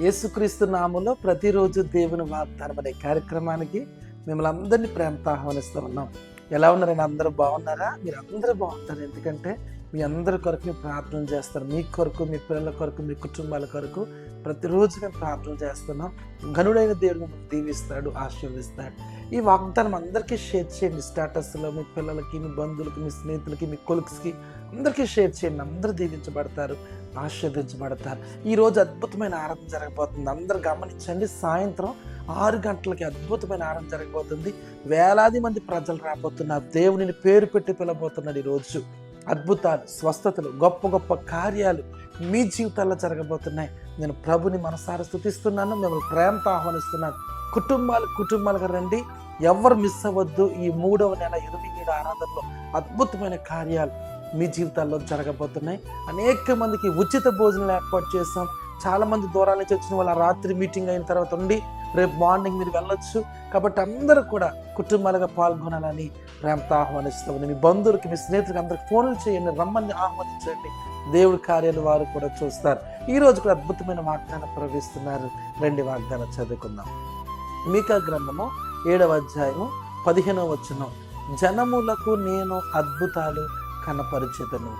యేసుక్రీస్తు నామంలో ప్రతిరోజు దేవుని వాగ్దానం అనే కార్యక్రమానికి మిమ్మల్ని అందరినీ ప్రేమతో ఆహ్వానిస్తూ ఉన్నాం. ఎలా ఉన్నారని అందరూ బాగున్నారా? మీరు అందరూ బాగుంటారు. ఎందుకంటే మీ అందరి కొరకు మేము ప్రార్థన చేస్తారు మీ కొరకు మీ పిల్లల కొరకు మీ కుటుంబాల కొరకు ప్రతిరోజు మేము ప్రార్థన చేస్తున్నాం. గనుడైన దేవుడు మిమ్మల్ని దీవిస్తాడు ఆశీర్వదిస్తాడు. ఈ వాగ్దానం అందరికీ షేర్ చేయండి. స్టేటస్లో మీ పిల్లలకి మీ బంధువులకి మీ స్నేహితులకి మీ కొలుక్స్కి అందరికీ షేర్ చేయండి. అందరూ దీవించబడతారు ఆశీర్వదించబడతారు. ఈరోజు అద్భుతమైన ఆరాధన జరగబోతుంది. అందరు గమనించండి సాయంత్రం ఆరు గంటలకి అద్భుతమైన ఆరాధన జరగబోతుంది. వేలాది మంది ప్రజలు రాబోతున్నారు. దేవునిని పేరు పెట్టి పిలబోతున్నాడు ఈరోజు అద్భుతాలు స్వస్థతలు గొప్ప గొప్ప కార్యాలు మీ జీవితాల్లో జరగబోతున్నాయి. నేను ప్రభుని మనసారా స్థుతిస్తున్నాను. మిమ్మల్ని ప్రేమతో ఆహ్వానిస్తున్నాను. కుటుంబాలు కుటుంబాలుగా రండి. ఎవరు మిస్ అవ్వద్దు. ఈ మూడవ నెల ఇరవై ఏడు ఆరాధనలో అద్భుతమైన కార్యాలు మీ జీవితాల్లో జరగబోతున్నాయి. అనేక మందికి ఉచిత భోజనాలు ఏర్పాటు చేస్తాం. చాలామంది దూరాల నుంచి వచ్చిన వాళ్ళ రాత్రి మీటింగ్ అయిన తర్వాత ఉండి రేపు మార్నింగ్ మీరు వెళ్ళొచ్చు. కాబట్టి అందరూ కూడా కుటుంబాలుగా పాల్గొనాలని ప్రేమతో ఆహ్వానిస్తామని మీ బంధువులకి మీ స్నేహితులకి అందరికి ఫోన్లు చేయండి రమ్మని ఆహ్వానించండి. దేవుడి కార్యాలు వారు కూడా చూస్తారు. ఈరోజు కూడా అద్భుతమైన వాగ్దానం ప్రవేశిస్తున్నారు రెండు వాగ్దానం చదువుకుందాం. మీకా గ్రంథము ఏడవ అధ్యాయము పదిహేనవ వచనం. జనములకు నేను అద్భుతాలు కనపరిచేదను.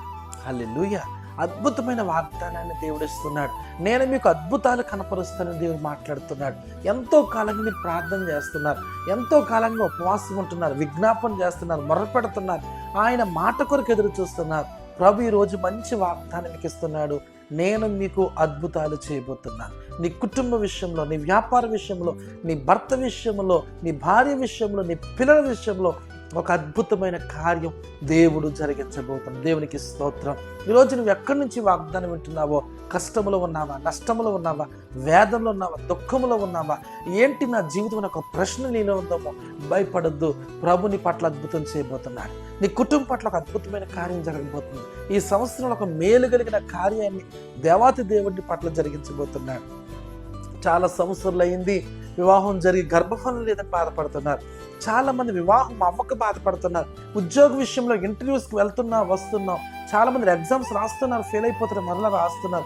హల్లెలూయ. అద్భుతమైన వాగ్దానాన్ని దేవుడు ఇస్తున్నాడు నేను మీకు అద్భుతాలు కనపరుస్తానని దేవుడు మాట్లాడుతున్నాడు. ఎంతో కాలంగా మీరు ప్రార్థన చేస్తున్నారు. ఎంతో కాలంగా ఉపవాసం ఉంటున్నారు. విజ్ఞాపన చేస్తున్నారు. మొరపెడుతున్నారు. ఆయన మాట కొరకు ఎదురు చూస్తున్నారు. ప్రభు ఈరోజు మంచి వాగ్దానం మీకు ఇస్తున్నాడు. నేను మీకు అద్భుతాలు చేయబోతున్నాను. నీ కుటుంబ విషయంలో నీ వ్యాపార విషయంలో నీ భర్త విషయంలో నీ భార్య విషయంలో నీ పిల్లల విషయంలో ఒక అద్భుతమైన కార్యం దేవుడు జరిగించబోతున్నాడు. దేవునికి స్తోత్రం. ఈరోజు నువ్వు ఎక్కడి నుంచి వాగ్దానం వింటున్నావో? కష్టములో ఉన్నావా? నష్టములో ఉన్నావా? వేదంలో ఉన్నావా? దుఃఖములో ఉన్నావా? ఏంటి నా జీవితం ఒక ప్రశ్న నీలో ఉందామో భయపడద్దు. ప్రభుని పట్ల అద్భుతం చేయబోతున్నాడు. నీ కుటుంబం పట్ల ఒక అద్భుతమైన కార్యం జరగబోతుంది. ఈ సంవత్సరంలో ఒక మేలు కలిగిన కార్యాన్ని దేవాతి దేవుడి పట్ల జరిగించబోతున్నాడు. చాలా సంవత్సరాలు అయింది వివాహం జరిగి గర్భఫలం లేదని బాధపడుతున్నారు. చాలా మంది వివాహం అవ్వక బాధపడుతున్నారు. ఉద్యోగ విషయంలో ఇంటర్వ్యూస్కి వెళ్తున్నా వస్తున్నాం. చాలా మంది ఎగ్జామ్స్ రాస్తున్నారు ఫెయిల్ అయిపోతున్నారు మరలా రాస్తున్నారు.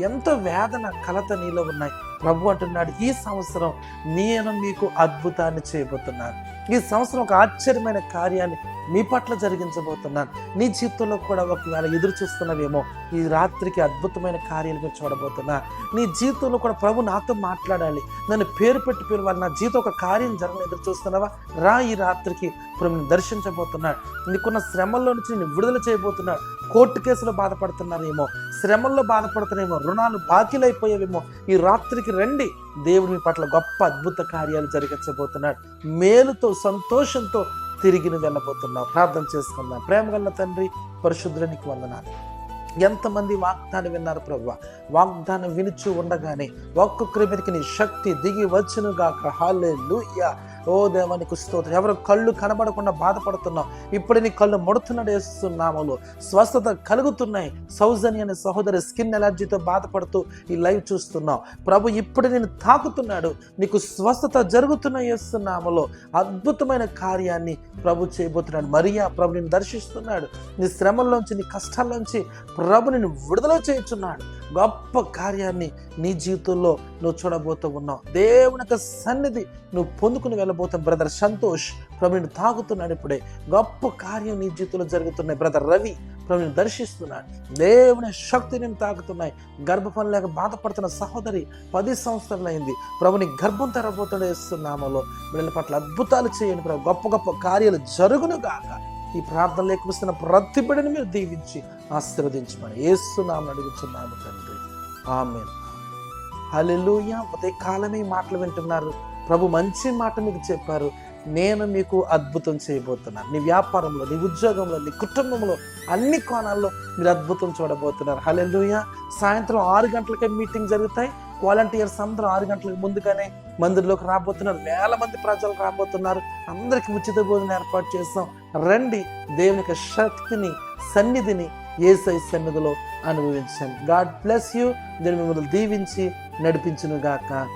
ఎంతో వేదన కలత నీలో ఉన్నాయి. ప్రభు అంటున్నాడు ఈ సంవత్సరం నేను మీకు అద్భుతాన్ని చేయబోతున్నాను. ఈ సంవత్సరం ఒక ఆశ్చర్యమైన కార్యాన్ని మీ పట్ల జరిగించబోతున్నాను. నీ జీవితంలో కూడా ఒకవేళ ఎదురు చూస్తున్నవేమో ఈ రాత్రికి అద్భుతమైన కార్యాలు మీరు చూడబోతున్నా నీ జీవితంలో కూడా ప్రభు నాతో మాట్లాడాలి. నన్ను పేరు పెట్టి పిలవాలి. నా జీవితం ఒక కార్యం జరగని ఎదురు చూస్తున్నావా? రా ఈ రాత్రికి ప్రభుని దర్శించబోతున్నాడు. నీకున్న శ్రమల్లో నుంచి నేను విడుదల చేయబోతున్నాడు. కోర్టు కేసులో బాధపడుతున్నారేమో శ్రమల్లో బాధపడుతున్నారేమో రుణాలు బాకీలైపోయేవేమో ఈ రాత్రికి రండి. దేవుని మీ పట్ల గొప్ప అద్భుత కార్యాలు జరిగించబోతున్నాడు. మేలుతో సంతోషంతో తిరిగి వెళ్ళబోతున్నావు ప్రార్థన చేసుకుందాం. ప్రేమగల్ల తండ్రి పరిశుద్ధునికి వందనాలు. ఎంతమంది వాగ్దానం విన్నారు ప్రభు? వాగ్దానం వినుచు ఉండగానే ఒక్కొక్కరి మీదకి నీ శక్తి దిగి వచ్చును గాక హాలే ఓ దేవానికి స్తోత్రం. ఎవరు కళ్ళు కనబడకుండా బాధపడుతున్నావు? ఇప్పుడు నీ కళ్ళు ముడుతున్నాడు వేస్తున్నాములు స్వస్థత కలుగుతున్నాయి. సౌజన్య అనే సహోదరి స్కిన్ ఎలర్జీతో బాధపడుతూ ఈ లైవ్ చూస్తున్నావు. ప్రభు ఇప్పుడు నేను తాకుతున్నాడు. నీకు స్వస్థత జరుగుతున్న వేస్తున్నాములో అద్భుతమైన కార్యాన్ని ప్రభు చేయబోతున్నాడు. మరియా ప్రభు నేను దర్శిస్తున్నాడు. నీ శ్రమల్లోంచి నీ కష్టాల్లోంచి ప్రభు నేను విడుదల చేయుచున్నాడు. గొప్ప కార్యాన్ని నీ జీవితంలో నువ్వు చూడబోతూ ఉన్నావు. దేవుని యొక్క సన్నిధి నువ్వు పొందుకుని వెళ్ళబోతావు బ్రదర్ సంతోష్. ప్రభుని తాగుతున్నాడు ఇప్పుడే. గొప్ప కార్యం నీ జీవితంలో జరుగుతున్నాయి బ్రదర్ రవి. ప్రభుని దర్శిస్తున్నాడు. దేవుని శక్తి నేను తాకుతున్నాయి. గర్భఫలం లేక బాధపడుతున్న సహోదరి పది సంవత్సరాలు అయింది. ప్రభుని గర్భం తెరబోతాడు వేస్తున్నామలో వీళ్ళ పట్ల అద్భుతాలు చేయండి ప్రభు. గొప్ప గొప్ప కార్యాలు జరుగును గాక. ఈ ప్రార్థన లేకపోతున్న ప్రతి బిడ్డని మీరు దీవించి ఆశీర్వదించమని ఏస్తున్నామని అడుగుతున్నాము తండ్రి. ఆమె హల్లెలూయా. ఉదయ కాలమే మాటలు వింటున్నారు. ప్రభు మంచి మాట మీకు చెప్పారు. నేను మీకు అద్భుతం చేయబోతున్నాను. నీ వ్యాపారంలో నీ ఉద్యోగంలో నీ కుటుంబంలో అన్ని కోణాల్లో మీరు అద్భుతం చూడబోతున్నారు. హల్లెలూయా. సాయంత్రం ఆరు గంటలకే మీటింగ్ జరుగుతాయి. వాలంటీర్స్ అందరూ ఆరు గంటలకు ముందుగానే మందిర్లోకి రాబోతున్నారు. వేల మంది ప్రజలు రాబోతున్నారు. అందరికి ఉచిత భోజనం ఏర్పాటు చేస్తాం. రండి దేవుని యొక్క శక్తిని సన్నిధిని ఏసై సన్నిధిలో అనుభవించండి. God bless you. దీన్ని మిమ్మల్ని దీవించి నడిపించును గాక